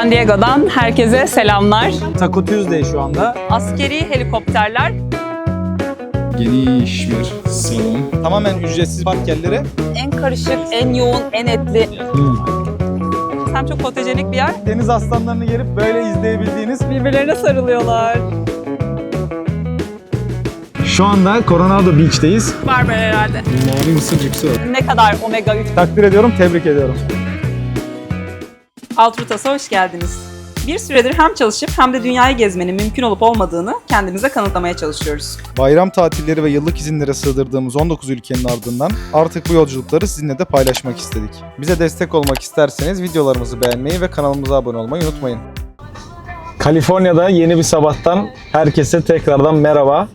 San Diego'dan herkese selamlar. Taco Tuesday şu anda. Askeri helikopterler Geniş bir salon. Tamamen ücretsiz park yerleri. en karışık, en yoğun, en etli. Hem çok fotojenik bir yer. Deniz aslanlarını gelip böyle izleyebildiğiniz. Birbirlerine sarılıyorlar. Şu anda Coronado Beach'teyiz. Barbar herhalde. Mavi mısır cipsi var. Ne kadar omega 3. Takdir ediyorum, tebrik ediyorum. Altrutas'a hoş geldiniz. Bir süredir hem çalışıp hem de dünyayı gezmenin mümkün olup olmadığını kendimize kanıtlamaya çalışıyoruz. Bayram tatilleri ve yıllık izinlere sığdırdığımız 19 ülkenin ardından artık bu yolculukları sizinle de paylaşmak istedik. Bize destek olmak isterseniz videolarımızı beğenmeyi ve kanalımıza abone olmayı unutmayın. Kaliforniya'da yeni bir sabahtan herkese tekrardan merhaba.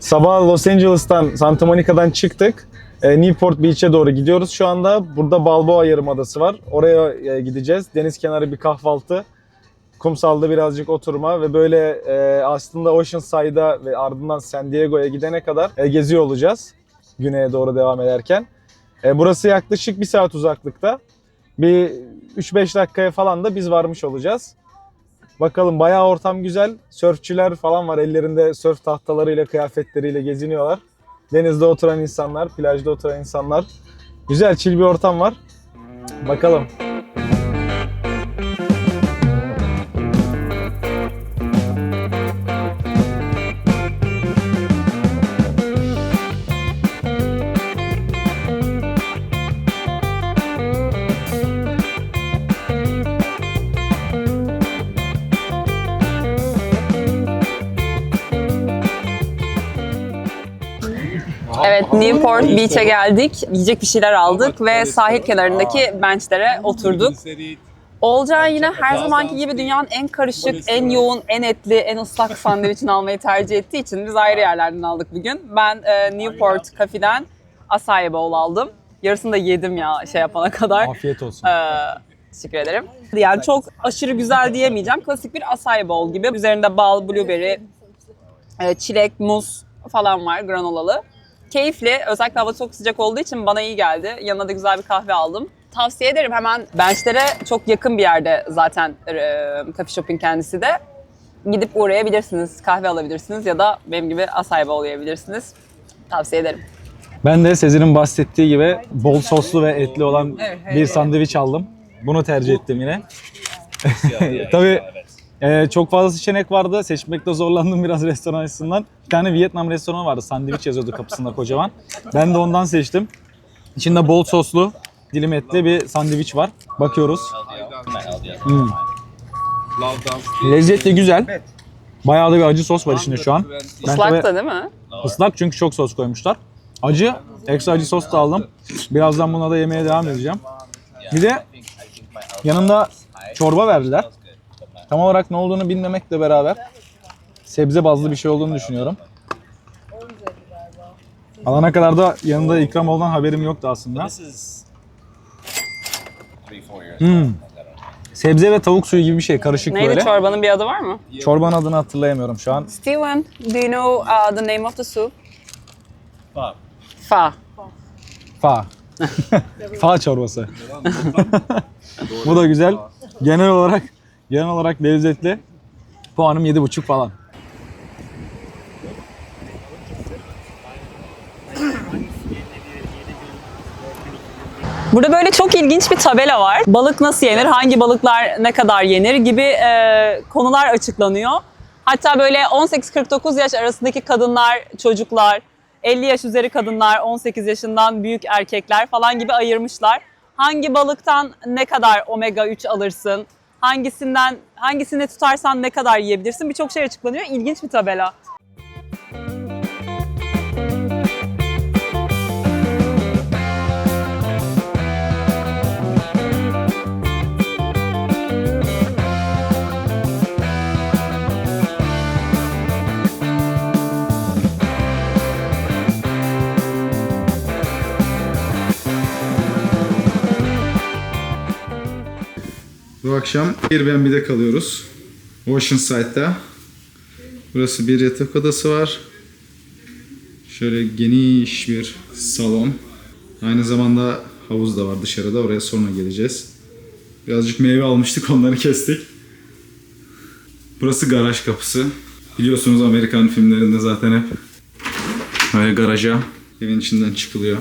Sabah Los Angeles'tan, Santa Monica'dan çıktık. E, Newport Beach'e doğru gidiyoruz şu anda. Burada Balboa Yarımadası var. Oraya e, gideceğiz. Deniz kenarı bir kahvaltı. Kumsalda birazcık oturma ve böyle e, aslında Oceanside'a ve ardından San Diego'ya gidene kadar e, geziyor olacağız. Güneye doğru devam ederken. E, burası yaklaşık bir saat uzaklıkta. Bir 3-5 dakikaya falan da biz varmış olacağız. Bakalım bayağı ortam güzel. Sörfçüler falan var. Ellerinde sörf tahtalarıyla, kıyafetleriyle geziniyorlar. Denizde oturan insanlar, plajda oturan insanlar. Güzel, chill bir ortam var. Bakalım. Evet, Newport Beach'e geldik. Yiyecek bir şeyler aldık ve sahil kenarındaki benchlere oturduk. Olcan yine her zamanki gibi dünyanın en karışık, en yoğun, en etli, en ıslak sandviçini almayı tercih ettiği için biz ayrı yerlerden aldık bugün. Ben e, Newport Cafe'den acai bowl aldım. Yarısını da yedim ya şey yapana kadar. Afiyet olsun. Ee, teşekkür ederim. Yani çok aşırı güzel diyemeyeceğim. Klasik bir acai bowl gibi. Üzerinde bal, blueberry, e, çilek, muz falan var granolalı. Keyifli. Özellikle hava çok sıcak olduğu için bana iyi geldi. Yanına da güzel bir kahve aldım. Tavsiye ederim. Hemen benchlere çok yakın bir yerde zaten e, coffee shop'un kendisi de. Gidip uğrayabilirsiniz, kahve alabilirsiniz ya da benim gibi acai bowl yiyebilirsiniz. Tavsiye ederim. Ben de Sezir'in bahsettiği gibi bol soslu ve etli olan Evet, bir evet. sandviç aldım. Bunu tercih ettim yine. Tabii e, çok fazla seçenek vardı. Seçmekte zorlandım biraz restoran açısından. Bir tane Vietnam restoranı vardı. Sandviç yazıyordu kapısında kocaman. Ben de ondan seçtim. İçinde bol soslu, dilim etli bir sandviç var. Bakıyoruz. Hmm. Lezzeti güzel. Bayağı da bir acı sos var içinde şu an. Ben Islak da değil mi? Islak çünkü çok sos koymuşlar. Acı, ekstra acı sos da aldım. Birazdan buna da yemeye devam edeceğim. Bir de yanında çorba verdiler. Tam olarak ne olduğunu bilmemekle beraber sebze bazlı bir şey olduğunu düşünüyorum. Alana kadar da yanında ikram olan haberim yoktu aslında. Hmm. Sebze ve tavuk suyu gibi bir şey karışık Neydi böyle. çorbanın bir adı var mı? Çorbanın adını hatırlayamıyorum şu an. Steven, do you know uh, the name of the soup? Fa. Fa. Fa. Fa çorbası. Bu da güzel. Genel olarak genel olarak lezzetli. Puanım 7,5 falan. Burada böyle çok ilginç bir tabela var. Balık nasıl yenir, hangi balıklar ne kadar yenir gibi e, konular açıklanıyor. Hatta böyle 18-49 yaş arasındaki kadınlar, çocuklar, 50 yaş üzeri kadınlar, 18 yaşından büyük erkekler falan gibi ayırmışlar. Hangi balıktan ne kadar omega 3 alırsın? Hangisinden hangisini tutarsan ne kadar yiyebilirsin? Birçok şey açıklanıyor. İlginç bir tabela. Akşam Airbnb'de kalıyoruz. Oceanside'da. Burası bir yatak odası var. Şöyle geniş bir salon. Aynı zamanda havuz da var dışarıda. Oraya sonra geleceğiz. Birazcık meyve almıştık onları kestik. Burası garaj kapısı. Biliyorsunuz Amerikan filmlerinde zaten hep böyle garaja evin içinden çıkılıyor.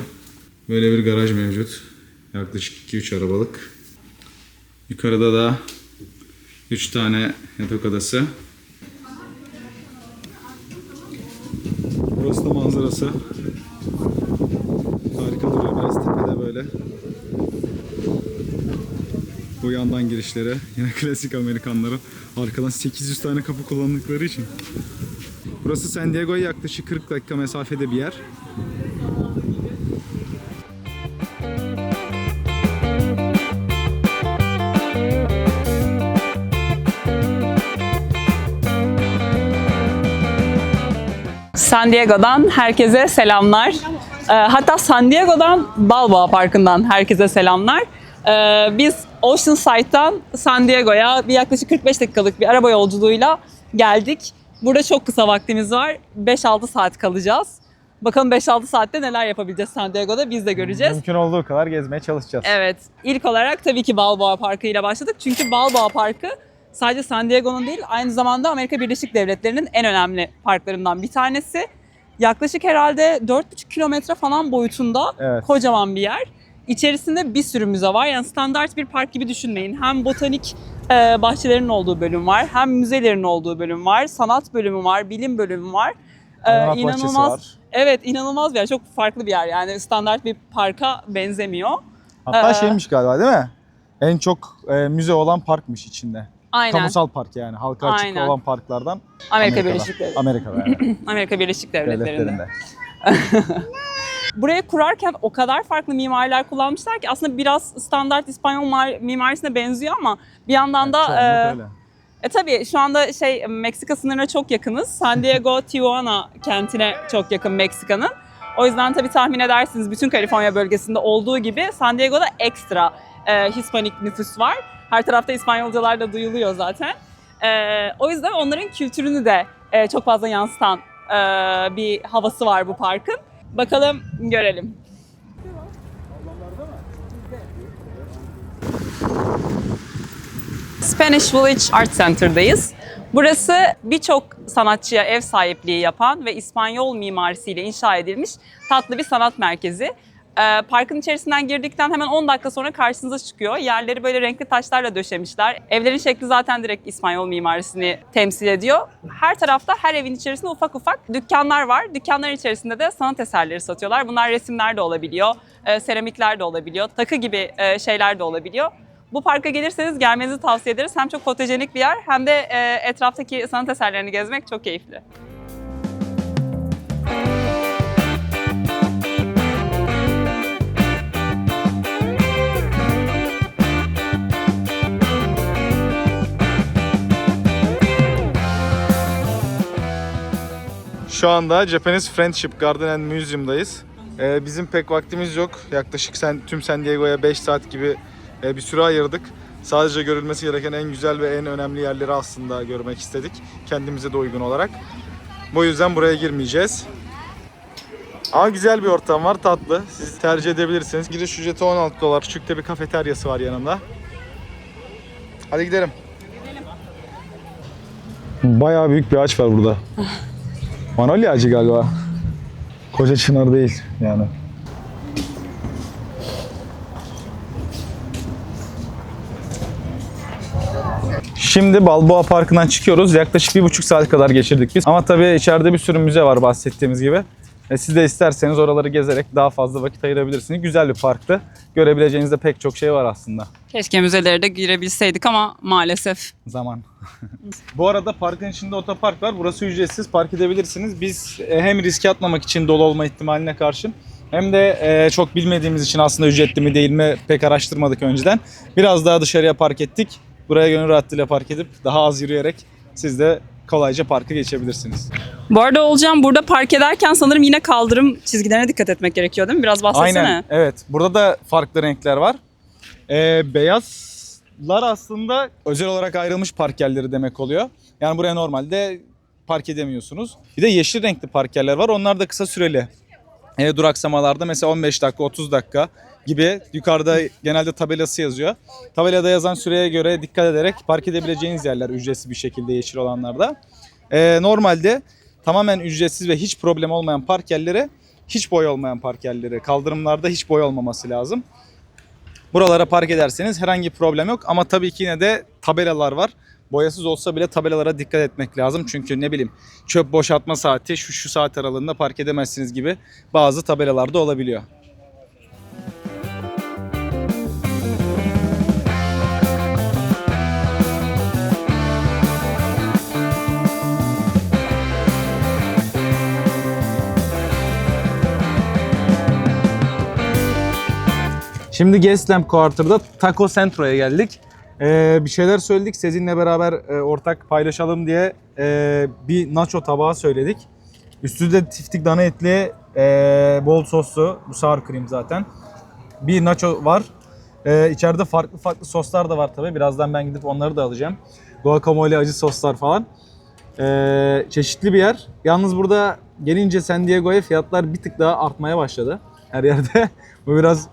Böyle bir garaj mevcut. Yaklaşık 2-3 arabalık. Yukarıda da 3 tane yatak odası. Burası da manzarası. Harika duruyor. Biraz tepede böyle. Bu yandan girişlere. Yine klasik Amerikanların. Arkadan 800 tane kapı kullandıkları için. Burası San Diego'ya yaklaşık 40 dakika mesafede bir yer. San Diego'dan herkese selamlar. Ee, hatta San Diego'dan Balboa Parkı'ndan herkese selamlar. Ee, biz Oceanside'dan San Diego'ya bir yaklaşık 45 dakikalık bir araba yolculuğuyla geldik. Burada çok kısa vaktimiz var. 5-6 saat kalacağız. Bakalım 5-6 saatte neler yapabileceğiz San Diego'da biz de göreceğiz. Mümkün olduğu kadar gezmeye çalışacağız. Evet. İlk olarak tabii ki Balboa Parkı ile başladık. Çünkü Balboa Parkı sadece San Diego'nun değil aynı zamanda Amerika Birleşik Devletleri'nin en önemli parklarından bir tanesi. Yaklaşık herhalde 4,5 kilometre falan boyutunda Evet. kocaman bir yer. İçerisinde bir sürü müze var. Yani standart bir park gibi düşünmeyin. Hem botanik e, bahçelerinin olduğu bölüm var, hem müzelerin olduğu bölüm var, sanat bölümü var, bilim bölümü var. E, bahçesi var. Evet, inanılmaz bir yer. Çok farklı bir yer. Yani standart bir parka benzemiyor. Hatta Ee, şeymiş galiba değil mi? En çok e, müze olan parkmış içinde. Aynen. Kamusal park yani. Halka açık Aynen. olan parklardan Amerika Amerika'da. Birleşik Devletleri. Amerika'da yani. Amerika Birleşik Devletleri'nde. devletlerinde. Burayı kurarken o kadar farklı mimariler kullanmışlar ki aslında biraz standart İspanyol mar- mimarisine benziyor ama bir yandan da Çoğunluk e, öyle. e tabii şu anda şey Meksika sınırına çok yakınız. San Diego, Tijuana kentine çok yakın Meksika'nın. O yüzden tabii tahmin edersiniz bütün Kaliforniya bölgesinde olduğu gibi San Diego'da ekstra e, Hispanik nüfus var. Her tarafta İspanyolcalar da duyuluyor zaten. E, o yüzden onların kültürünü de e, çok fazla yansıtan e, bir havası var bu parkın. Bakalım görelim. Spanish Village Art Center'dayız. Burası birçok sanatçıya ev sahipliği yapan ve İspanyol mimarisiyle inşa edilmiş tatlı bir sanat merkezi. Ee, parkın içerisinden girdikten hemen 10 dakika sonra karşınıza çıkıyor. Yerleri böyle renkli taşlarla döşemişler. Evlerin şekli zaten direkt İspanyol mimarisini temsil ediyor. Her tarafta her evin içerisinde ufak ufak dükkanlar var. Dükkanların içerisinde de sanat eserleri satıyorlar. Bunlar resimler de olabiliyor, e, seramikler de olabiliyor, takı gibi e, şeyler de olabiliyor. Bu parka gelirseniz gelmenizi tavsiye ederiz. Hem çok fotojenik bir yer hem de e, etraftaki sanat eserlerini gezmek çok keyifli. Şu anda Japanese Friendship Garden and Museum'dayız. Ee, bizim pek vaktimiz yok. Yaklaşık sen, tüm San Diego'ya 5 saat gibi e, bir süre ayırdık. Sadece görülmesi gereken en güzel ve en önemli yerleri aslında görmek istedik. Kendimize de uygun olarak. Bu yüzden buraya girmeyeceğiz. Ama güzel bir ortam var, tatlı. Siz tercih edebilirsiniz. Giriş ücreti 16 dolar. Küçük de bir kafeteryası var yanında. Hadi gidelim. Bayağı büyük bir ağaç var burada. Manolya ağacı galiba. Koca çınar değil yani. Şimdi Balboa Parkı'ndan çıkıyoruz. Yaklaşık bir buçuk saat kadar geçirdik biz. Ama tabii içeride bir sürü müze var bahsettiğimiz gibi. E siz de isterseniz oraları gezerek daha fazla vakit ayırabilirsiniz. Güzel bir parktı. Görebileceğiniz de pek çok şey var aslında. Keşke müzelere de girebilseydik ama maalesef. Zaman. Bu arada parkın içinde otopark var. Burası ücretsiz. Park edebilirsiniz. Biz e, hem riske atmamak için dolu olma ihtimaline karşın hem de e, çok bilmediğimiz için aslında ücretli mi değil mi pek araştırmadık önceden. Biraz daha dışarıya park ettik. Buraya gönül rahatlığıyla park edip daha az yürüyerek siz de kolayca parkı geçebilirsiniz. Bu arada olacağım burada park ederken sanırım yine kaldırım çizgilerine dikkat etmek gerekiyor değil mi? Biraz bahsetsene. Aynen. Evet. Burada da farklı renkler var. Ee, beyazlar aslında özel olarak ayrılmış park yerleri demek oluyor. Yani buraya normalde park edemiyorsunuz. Bir de yeşil renkli park yerler var. Onlar da kısa süreli e, duraksamalarda mesela 15 dakika 30 dakika gibi yukarıda genelde tabelası yazıyor. Tabelada yazan süreye göre dikkat ederek park edebileceğiniz yerler ücretsiz bir şekilde yeşil olanlarda. E, normalde tamamen ücretsiz ve hiç problem olmayan park yerleri hiç boy olmayan park yerleri. Kaldırımlarda hiç boy olmaması lazım. Buralara park ederseniz herhangi bir problem yok ama tabii ki yine de tabelalar var. Boyasız olsa bile tabelalara dikkat etmek lazım. Çünkü ne bileyim çöp boşaltma saati şu şu saat aralığında park edemezsiniz gibi bazı tabelalarda olabiliyor. Şimdi Gaslamp Quarter'da Taco Centro'ya geldik. Ee, bir şeyler söyledik. Sezin'le beraber e, ortak paylaşalım diye e, bir nacho tabağı söyledik. Üstü de tiftik dana etli, e, bol soslu, bu sour cream zaten. Bir nacho var. E, içeride farklı farklı soslar da var tabii. Birazdan ben gidip onları da alacağım. Guacamole, acı soslar falan. E, çeşitli bir yer. Yalnız burada gelince San Diego'ya fiyatlar bir tık daha artmaya başladı. Her yerde. bu biraz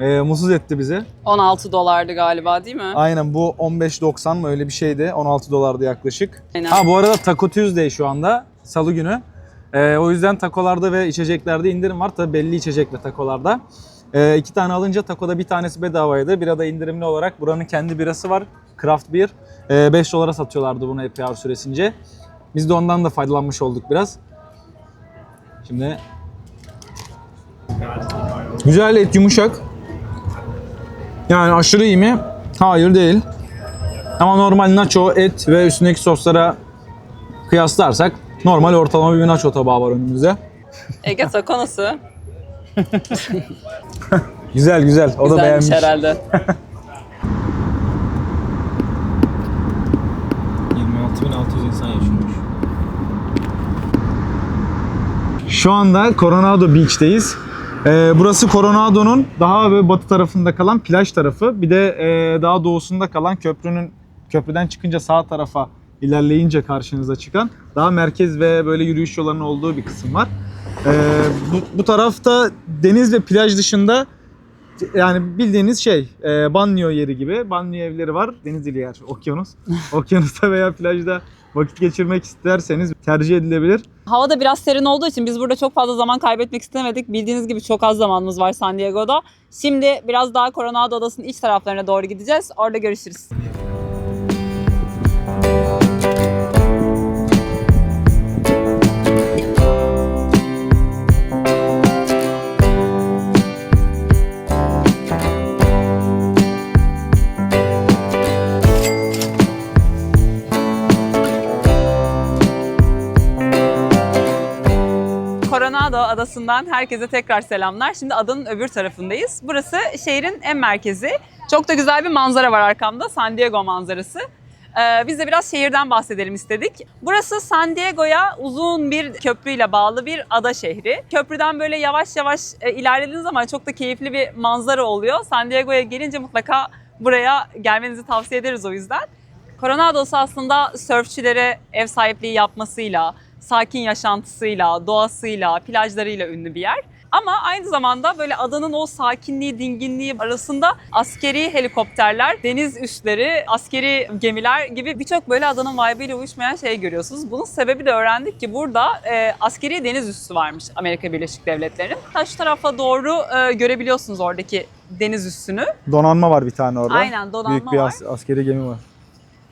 e, mutsuz etti bizi. 16 dolardı galiba değil mi? Aynen bu 15.90 mı öyle bir şeydi. 16 dolardı yaklaşık. Aynen. Ha bu arada Taco Tuesday şu anda. Salı günü. Ee, o yüzden takolarda ve içeceklerde indirim var. Tabii belli içecek ve takolarda. Ee, iki tane alınca takoda bir tanesi bedavaydı. Bira da indirimli olarak. Buranın kendi birası var. Craft beer. Ee, 5 dolara satıyorlardı bunu hour süresince. Biz de ondan da faydalanmış olduk biraz. Şimdi Güzel et yumuşak. Yani aşırı iyi mi? Hayır değil. Ama normal nacho, et ve üstündeki soslara kıyaslarsak normal ortalama bir nacho tabağı var önümüzde. Ege taco nasıl? Güzel güzel. O da Güzelmiş beğenmiş. herhalde. 26.600 insan yaşıyormuş. Şu anda Coronado Beach'teyiz. Ee, burası Coronado'nun daha böyle batı tarafında kalan plaj tarafı. Bir de e, daha doğusunda kalan köprünün köprüden çıkınca sağ tarafa ilerleyince karşınıza çıkan daha merkez ve böyle yürüyüş yollarının olduğu bir kısım var. Ee, bu, bu tarafta deniz ve plaj dışında yani bildiğiniz şey e, banyo yeri gibi. Banyo evleri var. Deniz değil yer. Okyanus. Okyanusta veya plajda vakit geçirmek isterseniz tercih edilebilir. Hava da biraz serin olduğu için biz burada çok fazla zaman kaybetmek istemedik. Bildiğiniz gibi çok az zamanımız var San Diego'da. Şimdi biraz daha Coronado Adası'nın iç taraflarına doğru gideceğiz. Orada görüşürüz. Adası'ndan herkese tekrar selamlar. Şimdi adanın öbür tarafındayız. Burası şehrin en merkezi. Çok da güzel bir manzara var arkamda. San Diego manzarası. Ee, biz de biraz şehirden bahsedelim istedik. Burası San Diego'ya uzun bir köprüyle bağlı bir ada şehri. Köprüden böyle yavaş yavaş e, ilerlediğiniz zaman çok da keyifli bir manzara oluyor. San Diego'ya gelince mutlaka buraya gelmenizi tavsiye ederiz o yüzden. Coronado'su aslında sörfçülere ev sahipliği yapmasıyla, sakin yaşantısıyla, doğasıyla, plajlarıyla ünlü bir yer. Ama aynı zamanda böyle adanın o sakinliği, dinginliği arasında askeri helikopterler, deniz üsleri, askeri gemiler gibi birçok böyle adanın vibe'ıyla uyuşmayan şey görüyorsunuz. Bunun sebebi de öğrendik ki burada e, askeri deniz üssü varmış Amerika Birleşik Devletleri'nin. Ha, Şu tarafa doğru e, görebiliyorsunuz oradaki deniz üssünü. Donanma var bir tane orada. Aynen donanma Büyük bir var. as- askeri gemi var.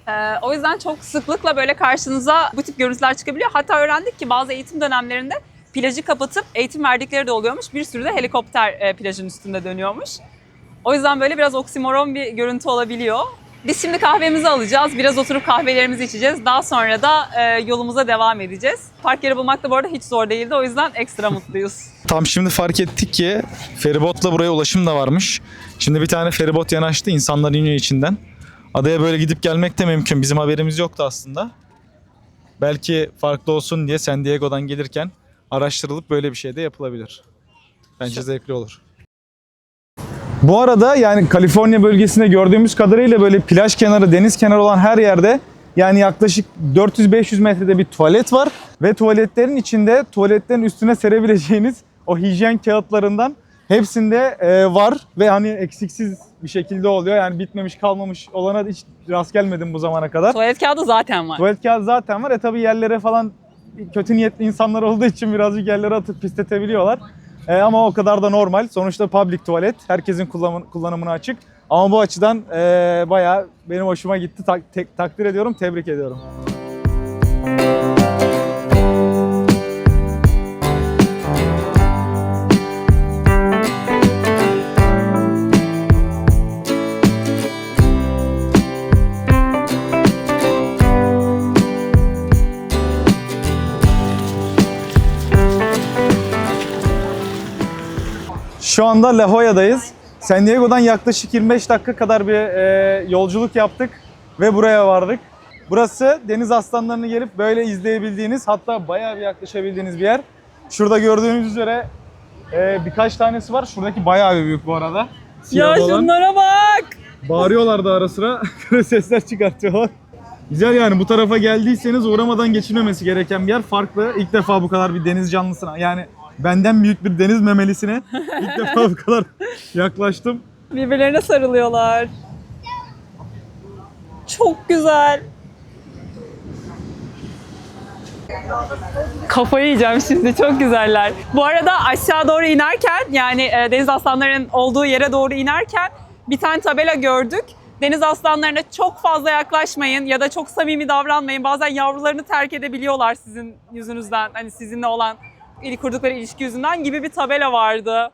Ee, o yüzden çok sıklıkla böyle karşınıza bu tip görüntüler çıkabiliyor. Hatta öğrendik ki bazı eğitim dönemlerinde plajı kapatıp eğitim verdikleri de oluyormuş. Bir sürü de helikopter e, plajın üstünde dönüyormuş. O yüzden böyle biraz oksimoron bir görüntü olabiliyor. Biz şimdi kahvemizi alacağız. Biraz oturup kahvelerimizi içeceğiz. Daha sonra da e, yolumuza devam edeceğiz. Park yeri bulmak da bu arada hiç zor değildi. O yüzden ekstra mutluyuz. Tam şimdi fark ettik ki feribotla buraya ulaşım da varmış. Şimdi bir tane feribot yanaştı insanlar iniyor içinden. Adaya böyle gidip gelmek de mümkün. Bizim haberimiz yoktu aslında. Belki farklı olsun diye San Diego'dan gelirken araştırılıp böyle bir şey de yapılabilir. Bence zevkli olur. Bu arada yani Kaliforniya bölgesinde gördüğümüz kadarıyla böyle plaj kenarı, deniz kenarı olan her yerde yani yaklaşık 400-500 metrede bir tuvalet var ve tuvaletlerin içinde tuvaletlerin üstüne serebileceğiniz o hijyen kağıtlarından hepsinde e, var ve hani eksiksiz bir şekilde oluyor. Yani bitmemiş kalmamış olana hiç rast gelmedim bu zamana kadar. Tuvalet kağıdı zaten var. Tuvalet kağıdı zaten var. E tabi yerlere falan kötü niyetli insanlar olduğu için birazcık yerlere atıp pisletebiliyorlar. E, ama o kadar da normal. Sonuçta public tuvalet. Herkesin kullanım- kullanımına açık. Ama bu açıdan e, bayağı benim hoşuma gitti. Tak- tek- takdir ediyorum, tebrik ediyorum. Şu anda La Jolla'dayız. San Diego'dan yaklaşık 25 dakika kadar bir e, yolculuk yaptık ve buraya vardık. Burası deniz aslanlarını gelip böyle izleyebildiğiniz hatta bayağı bir yaklaşabildiğiniz bir yer. Şurada gördüğünüz üzere e, birkaç tanesi var. Şuradaki bayağı bir büyük bu arada. Ya Siyah olan. şunlara bak. Bağırıyorlar da ara sıra. Böyle sesler çıkartıyorlar. Güzel yani bu tarafa geldiyseniz uğramadan geçilmemesi gereken bir yer. Farklı. İlk defa bu kadar bir deniz canlısına yani benden büyük bir deniz memelisine ilk defa bu kadar yaklaştım. Birbirlerine sarılıyorlar. Çok güzel. Kafayı yiyeceğim şimdi çok güzeller. Bu arada aşağı doğru inerken yani e, deniz aslanlarının olduğu yere doğru inerken bir tane tabela gördük. Deniz aslanlarına çok fazla yaklaşmayın ya da çok samimi davranmayın. Bazen yavrularını terk edebiliyorlar sizin yüzünüzden. Hani sizinle olan ili kurdukları ilişki yüzünden gibi bir tabela vardı.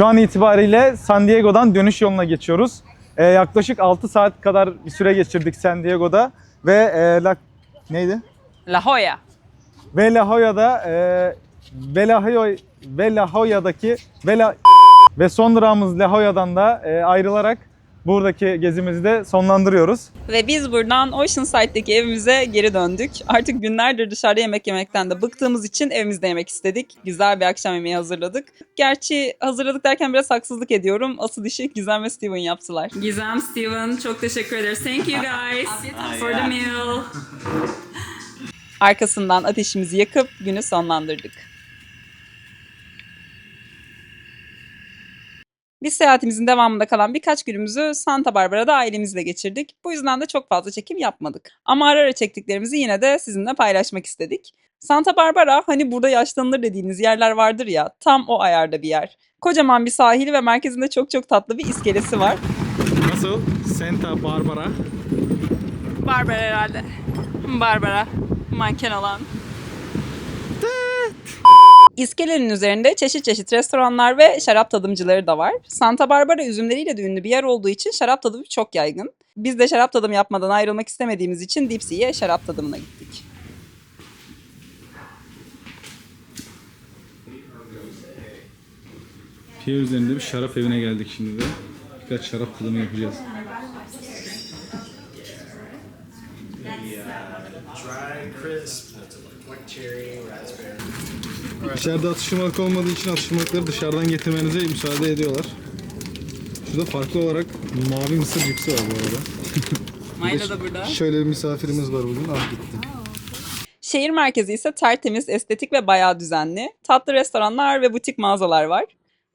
Şu an itibariyle San Diego'dan dönüş yoluna geçiyoruz. Ee, yaklaşık 6 saat kadar bir süre geçirdik San Diego'da ve e, La... neydi? La Jolla. Ve La Jolla'da e, ve La Jolla ve La Jolla'daki ve La ve son durağımız La Jolla'dan da e, ayrılarak buradaki gezimizi de sonlandırıyoruz. Ve biz buradan Oceanside'deki evimize geri döndük. Artık günlerdir dışarıda yemek yemekten de bıktığımız için evimizde yemek istedik. Güzel bir akşam yemeği hazırladık. Gerçi hazırladık derken biraz haksızlık ediyorum. Asıl işi Gizem ve Steven yaptılar. Gizem, Steven çok teşekkür ederiz. Thank you guys for the meal. Arkasından ateşimizi yakıp günü sonlandırdık. Biz seyahatimizin devamında kalan birkaç günümüzü Santa Barbara'da ailemizle geçirdik. Bu yüzden de çok fazla çekim yapmadık. Ama ara ara çektiklerimizi yine de sizinle paylaşmak istedik. Santa Barbara hani burada yaşlanılır dediğiniz yerler vardır ya tam o ayarda bir yer. Kocaman bir sahili ve merkezinde çok çok tatlı bir iskelesi var. Nasıl? Santa Barbara. Barbara herhalde. Barbara. Manken olan. İskelenin üzerinde çeşit çeşit restoranlar ve şarap tadımcıları da var. Santa Barbara üzümleriyle de ünlü bir yer olduğu için şarap tadımı çok yaygın. Biz de şarap tadımı yapmadan ayrılmak istemediğimiz için Dipsy'ye şarap tadımına gittik. Pier üzerinde bir şarap evine geldik şimdi de. Birkaç şarap tadımı yapacağız. İçeride atıştırmalık olmadığı için atıştırmalıkları dışarıdan getirmenize müsaade ediyorlar. Şurada farklı olarak mavi mısır cipsi var bu arada. Mayla da burada. Şöyle bir misafirimiz var bugün. Ah gitti. Şehir merkezi ise tertemiz, estetik ve bayağı düzenli. Tatlı restoranlar ve butik mağazalar var.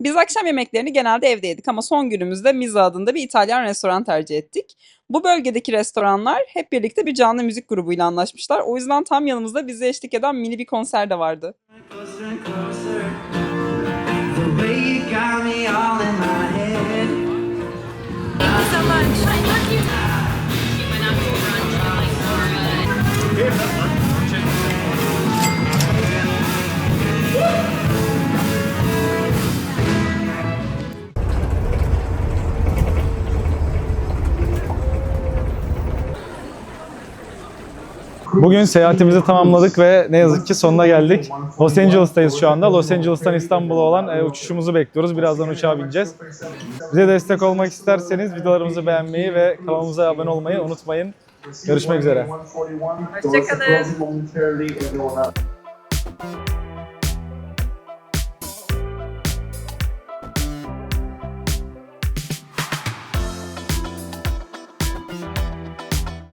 Biz akşam yemeklerini genelde evde yedik ama son günümüzde Miza adında bir İtalyan restoran tercih ettik. Bu bölgedeki restoranlar hep birlikte bir canlı müzik grubuyla anlaşmışlar. O yüzden tam yanımızda bize eşlik eden mini bir konser de vardı. Bugün seyahatimizi tamamladık ve ne yazık ki sonuna geldik. Los Angeles'tayız şu anda. Los Angeles'tan İstanbul'a olan e, uçuşumuzu bekliyoruz. Birazdan uçağa bineceğiz. Bize destek olmak isterseniz videolarımızı beğenmeyi ve kanalımıza abone olmayı unutmayın. Görüşmek üzere. Hoşçakalın.